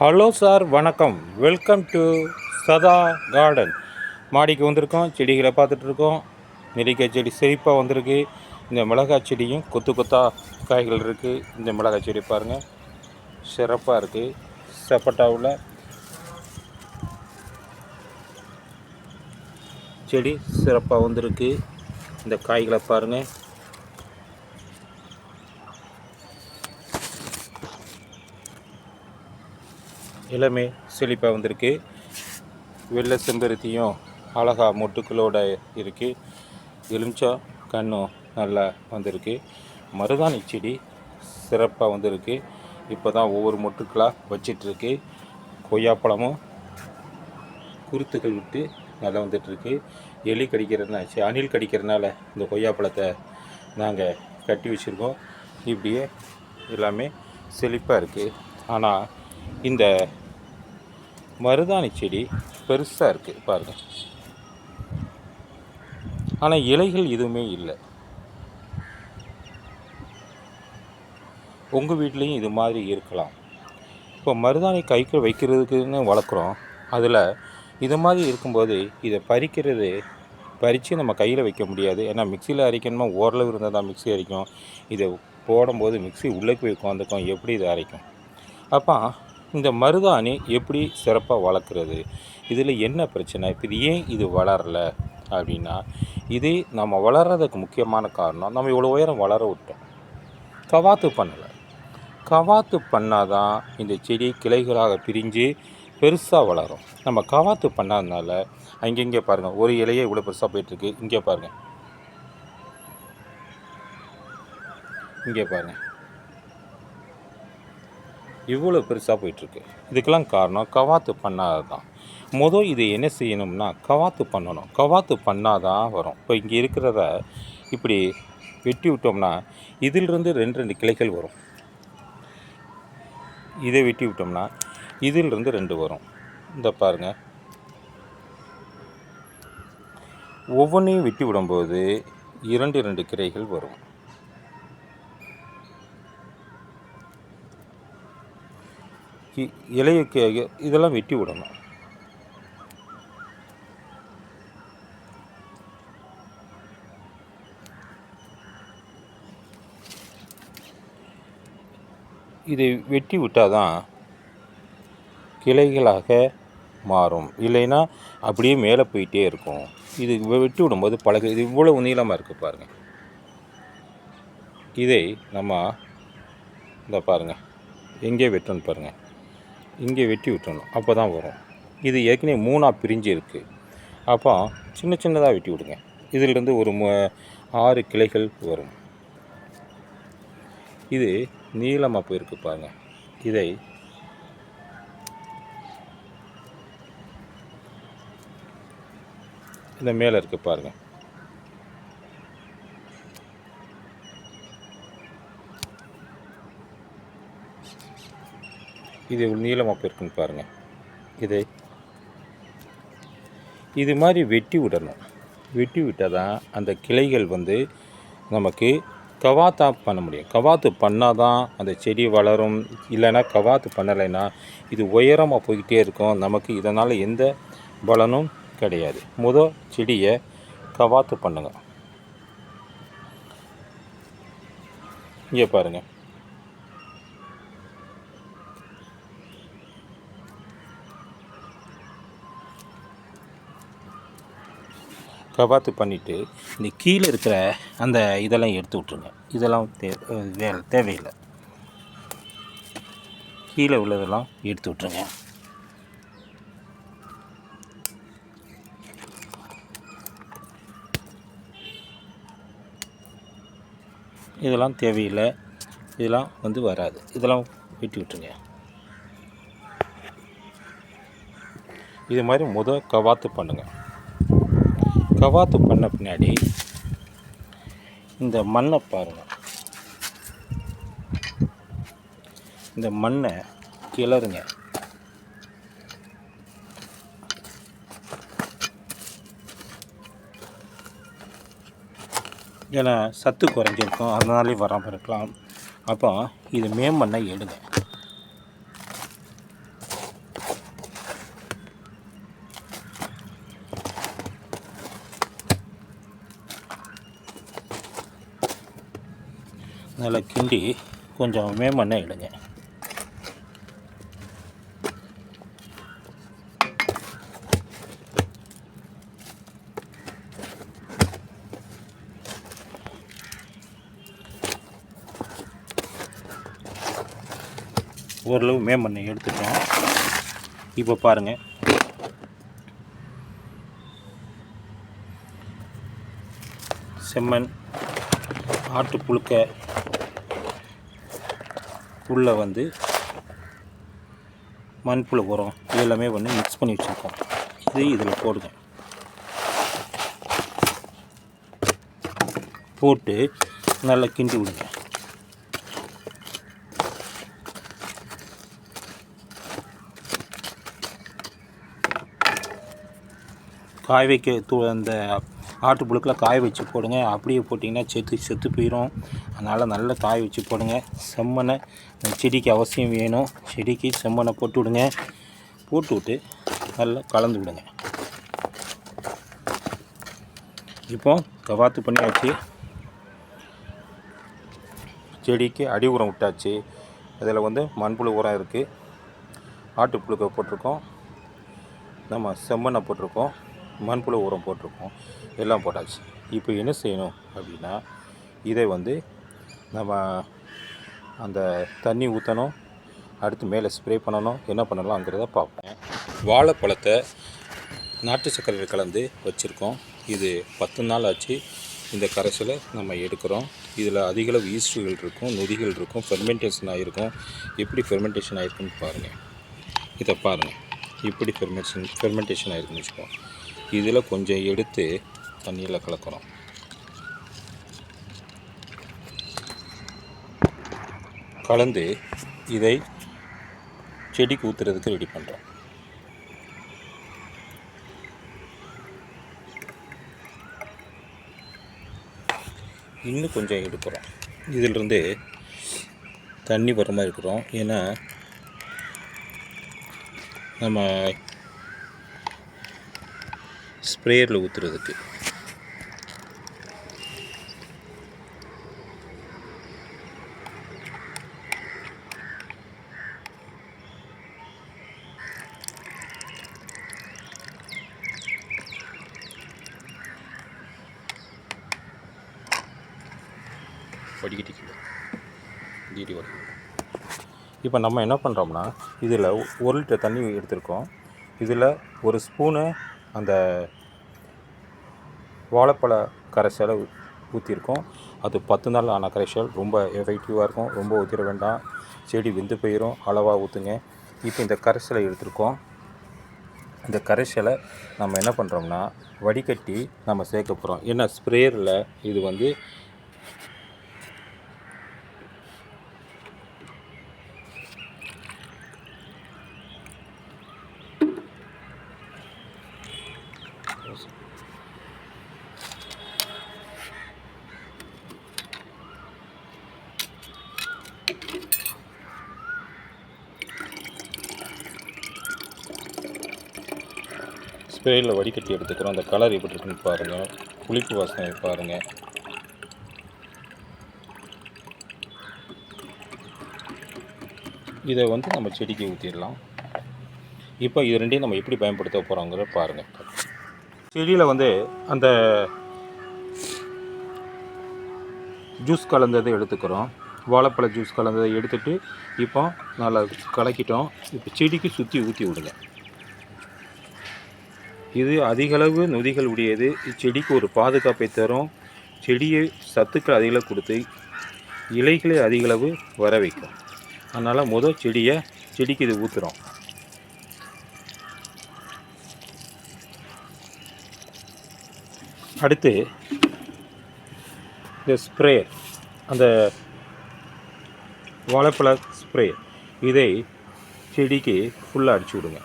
Hello sir வணக்கம். Welcome to சதா garden மாடிக்கு வந்திருக்கோம் செடிகளை பார்த்துட்ருக்கோம். நெல்லிக்காய் செடி செழிப்பாக வந்திருக்கு. இந்த மிளகாய் செடியும் கொத்து கொத்தா காய்கள் இருக்குது இந்த மிளகாய் செடி பாருங்கள் சிறப்பாக இருக்குது சப்பட்டாவில் செடி சிறப்பாக வந்திருக்கு. இந்த காய்களை பாருங்கள் எல்லாமே செழிப்பாக வந்திருக்கு. வெள்ளை செம்பருத்தியும் அழகா மொட்டுக்களோட இருக்குது எலுமிச்சா கண்ணும் நல்லா வந்திருக்கு. மருதாணி செடி சிறப்பாக வந்திருக்கு. இப்போ தான் ஒவ்வொரு மொட்டுக்களாக வச்சிட்ருக்கு. கொய்யாப்பழமும் குருத்துகள் விட்டு நல்லா வந்துட்டுருக்கு எலி கடிக்கிறதுனால அணில் கடிக்கிறதுனால இந்த கொய்யாப்பழத்தை நாங்கள் கட்டி வச்சுருக்கோம். இப்படியே எல்லாமே செழிப்பாக இருக்குது ஆனால் இந்த மருதாணி செடி பெருசாக இருக்குது பாருங்கள் ஆனால் இலைகள் எதுவுமே இல்லை. உங்கள் வீட்லேயும் இது மாதிரி இருக்கலாம். இப்போ மருதாணி கைக்கு வைக்கிறதுக்குன்னு வளர்க்குறோம். அதில் இது மாதிரி இருக்கும்போது இதை பறிக்கிறது பறித்து நம்ம கையில் வைக்க முடியாது. ஏன்னா மிக்சியில் அரைக்கணுமா ஓரளவு இருந்தால் தான் மிக்ஸி அரைக்கும். இதை போடும்போது மிக்ஸி உள்ளே போய் உட்காந்துக்கும். எப்படி இதை அரைக்கும்? அப்போ இந்த மருதாணி எப்படி சிறப்பாக வளர்க்குறது? இதில் என்ன பிரச்சனை? இப்போ இது ஏன் இது வளரல? அப்படின்னா இது நம்ம வளர்கிறதுக்கு முக்கியமான காரணம் நம்ம இவ்வளோ உயரம் வளர விட்டோம். கவாத்து பண்ணலை. கவாத்து பண்ணால் தான் இந்த செடி கிளைகளாக பிரிஞ்சு பெருசாக வளரும். நம்ம கவாத்து பண்ணாதனால அங்கங்கே பாருங்கள் ஒரு இலையே இவ்வளோ பெருசாக போயிட்டுருக்கு. இங்கே பாருங்கள் இங்கே பாருங்கள் இவ்வளோ பெருசாக போயிட்டுருக்கு. இதுக்கெல்லாம் காரணம் கவாத்து பண்ணாதது தான் மொதல் இது என்ன செய்யணும்னா கவாத்து பண்ணணும். கவாத்து பண்ணாதான் வரும். இப்போ இங்கே இருக்கிறத இப்படி வெட்டி விட்டோம்னா இதிலிருந்து ரெண்டு ரெண்டு கிளைகள் வரும். இதை வெட்டி விட்டோம்னா இதிலிருந்து ரெண்டு வரும். இந்த பாருங்கள் ஒவ்வொன்றையும் வெட்டி விடும்போது இரண்டு இரண்டு கிளைகள் வரும். இலைய இதெல்லாம் வெட்டி விடணும். இதை வெட்டி விட்டால் தான் கிளைகளாக மாறும். இல்லைன்னா அப்படியே மேலே போயிட்டே இருக்கும். இது வெட்டி விடும்போது பழகு இது இவ்வளோ நீளமாக இருக்குது பாருங்கள் இதை நம்ம இந்த பாருங்கள் எங்கே வெட்டணும் பாருங்கள் இங்கே வெட்டி விட்டணும் அப்போ தான் வரும். இது ஏற்கனவே மூணாக பிரிஞ்சு இருக்குது அப்போ சின்ன சின்னதாக வெட்டி விடுங்க. இதிலிருந்து ஒரு ஆறு கிளைகள் வரும். இது நீளமாக போயிருக்கு பாருங்கள் இதை இந்த மேலே இருக்கு பாருங்கள் இது நீளமாக போயிருக்குன்னு பாருங்கள் இதை. இது மாதிரி வெட்டி விடணும். வெட்டி விட்டால் தான் அந்த கிளைகள் வந்து நமக்கு கவாத்தா பண்ண முடியும். கவாத்து பண்ணால் தான் அந்த செடி வளரும். இல்லைன்னா கவாத்து பண்ணலைன்னா இது உயரமாக போய்கிட்டே இருக்கும். நமக்கு இதனால் எந்த பலனும் கிடையாது. முத செடியை கவாத்து பண்ணுங்க. இங்கே பாருங்கள் கவாத்து பண்ணிவிட்டு இந்த கீழே இருக்கிற அந்த இதெல்லாம் எடுத்து விட்ருங்க இதெல்லாம் தே வே- தேவையில்லை. கீழே உள்ளதெல்லாம் எடுத்து விட்ருங்க இதெல்லாம் தேவையில்லை. இதெல்லாம் வந்து வராது. இதெல்லாம் வெட்டி விட்டுருங்க. இது மாதிரி முத கவாத்து பண்ணுங்கள் கவாத்து பண்ண பின்னாடி இந்த மண்ணை பாருங்கள் இந்த மண்ணை கிளறுங்க. ஏன்னா சத்து குறைஞ்சிருக்கும் அதனாலே வராமல் இருக்கலாம். அப்போ இது மேமண்ணை எடுங்க. நல்லா கிண்டி கொஞ்சம் மேம்பண்ணை இடுங்க ஓரளவு மேம்பண்ணை எடுத்துட்டோம். இப்போ பாருங்கள் செம்மண் ஆட்டு புழுக்கை உள்ளே வந்து மண்புழு உரம் இது எல்லாமே வந்து மிக்ஸ் பண்ணி வச்சுருக்கோம். இது இதில் போடுங்க. போட்டு நல்லா கிண்டி விடுங்க. காய் வைக்க தூ அந்த ஆட்டு புழுக்கில் காய வச்சு போடுங்க. அப்படியே போட்டிங்கன்னா செத்து செத்து போயிடும் அதனால் நல்லா காய வச்சு போடுங்க. செம்மண்ணை செடிக்கு அவசியம் வேணும். செடிக்கு செம்மண்ணை போட்டு விடுங்க. போட்டு விட்டு நல்லா கலந்து விடுங்க. இப்போ கவாத்து பண்ணியாச்சு. செடிக்கு அடி உரம் விட்டாச்சு. அதில் வந்து மண்புழு உரம் இருக்குது ஆட்டு புழுக்கை போட்டிருக்கோம். நம்ம செம்மண்ணை போட்டிருக்கோம். மண்புழு உரம் போட்டிருக்கோம். எல்லாம் போட்டாச்சு. இப்போ என்ன செய்யணும் அப்படின்னா இதை வந்து நம்ம அந்த தண்ணி ஊற்றணும் அடுத்து மேலே ஸ்ப்ரே பண்ணணும். என்ன பண்ணலாங்கிறத பார்ப்பேன் வாழைப்பழத்தை நாட்டு சர்க்கரையில் கலந்து வச்சுருக்கோம். இது பத்து நாள் ஆச்சு. இந்த கரைசலை நம்ம எடுக்கிறோம். இதில் அதிகளவு ஈஸ்டுகள் இருக்கும் நொதிகள் இருக்கும் ஃபெர்மெண்டேஷன் ஆகிருக்கும் எப்படி ஃபெர்மெண்டேஷன் ஆகிருக்குன்னு பாருங்கள் இதை பாருங்கள் இப்படி ஃபெர்மெஷன் ஃபெர்மெண்டேஷன் ஆகிருக்குன்னு வச்சுக்கோம் இதில் கொஞ்சம் எடுத்து தண்ணியில் கலக்கிறோம் கலந்து இதை செடிக்கு ஊற்றுறதுக்கு ரெடி பண்ணுறோம். இன்னும் கொஞ்சம் எடுக்கிறோம். இதிலிருந்து தண்ணி வர மாதிரி இருக்கிறோம். ஏன்னா நம்ம ஸ்ப்ரேயரில் ஊற்றுறதுக்கு வடிகட்டிக்கல இப்போ நம்ம என்ன பண்ணுறோம்னா இதில் ஒரு லிட்டர் தண்ணி எடுத்திருக்கோம். இதில் ஒரு ஸ்பூனு அந்த வாழைப்பழ கரைசலை ஊற்றிருக்கோம் அது பத்து நாள் ஆன கரைசல் ரொம்ப எஃபெக்டிவாக இருக்கும். ரொம்ப ஊற்றிட வேண்டாம். செடி வெந்து போயிடும் அளவாக ஊற்றுங்க இப்போ இந்த கரைசலை எடுத்திருக்கோம். இந்த கரைசலை நம்ம என்ன பண்ணுறோம்னா வடிகட்டி நம்ம சேர்க்க போகிறோம் ஏன்னா ஸ்ப்ரேயரில் இது வந்து ஸ்ப்ரேயில் வடிகட்டி எடுத்துக்கிறோம். அந்த கலர் எப்படி இருக்குன்னு பாருங்கள் புளிப்பு வாசனை பாருங்கள் இதை வந்து நம்ம செடிக்கு ஊற்றிடலாம் இப்போ இது ரெண்டையும் நம்ம எப்படி பயன்படுத்த போகிறோங்கிற பாருங்கள் செடியில் வந்து அந்த ஜூஸ் கலந்ததை எடுத்துக்கிறோம். வாழைப்பழ ஜூஸ் கலந்ததை எடுத்துகிட்டு இப்போ நல்லா கலக்கிட்டோம். இப்போ செடிக்கு சுற்றி ஊற்றி விடுங்க. இது அதிகளவு நொதிகள் உடையது. இச்செடிக்கு ஒரு பாதுகாப்பை தரும். செடியை சத்துக்கள் அதிகளவு கொடுத்து இலைகளை அதிகளவு வர வைக்கும் அதனால் முதல் செடியை செடிக்கு இது ஊற்றுறோம் அடுத்து இந்த ஸ்ப்ரே அந்த வாழைப்பழ ஸ்ப்ரே இதை செடிக்கு ஃபுல்லாக அடிச்சு விடுங்க.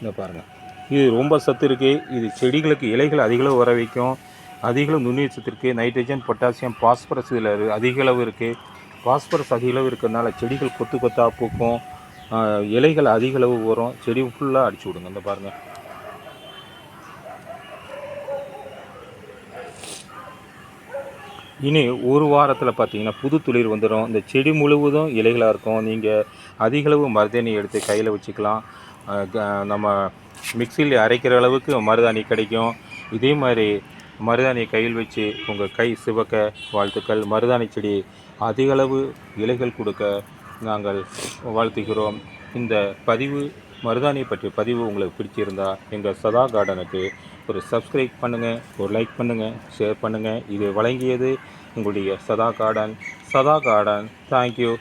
இந்த பாருங்கள் இது ரொம்ப சத்து இருக்குது இது செடிகளுக்கு இலைகள் அதிகளவு வர வைக்கும். அதிகளவு நுண்ணுயிர் சத்து இருக்குது நைட்ரஜன் பொட்டாசியம் பாஸ்பரஸ் இதில் அதிகளவு இருக்குது பாஸ்பரஸ் அதிகளவு இருக்கிறதுனால செடிகள் கொத்து கொத்தாக பூக்கும். இலைகள் அதிகளவு வரும். செடி ஃபுல்லாக அடிச்சு விடுங்க. இந்த பாருங்கள் இனி ஒரு வாரத்தில் பார்த்தீங்கன்னா புது துளிர் வந்துடும் இந்த செடி முழுவதும் இலைகளாக இருக்கும். நீங்கள் அதிகளவு மருதாணி எடுத்து கையில் வச்சுக்கலாம். நம்ம மிக்சியில் அரைக்கிற அளவுக்கு மருதாணி கிடைக்கும். இதே மாதிரி மருதாணியை கையில் வச்சு உங்கள் கை சிவக்க வாழ்த்துக்கள். மருதாணி செடி அதிகளவு இலைகள் கொடுக்க நாங்கள் வாழ்த்துகிறோம். இந்த பதிவு மருதாணி பற்றிய பதிவு உங்களுக்கு பிடிச்சிருந்தால் எங்கள் சதா கார்டனுக்கு ஒரு சப்ஸ்கிரைப் பண்ணுங்கள் ஒரு லைக் பண்ணுங்கள் ஷேர் பண்ணுங்கள் இது வழங்கியது உங்களுடைய சதா கார்டன். சதா கார்டன் தேங்க்யூ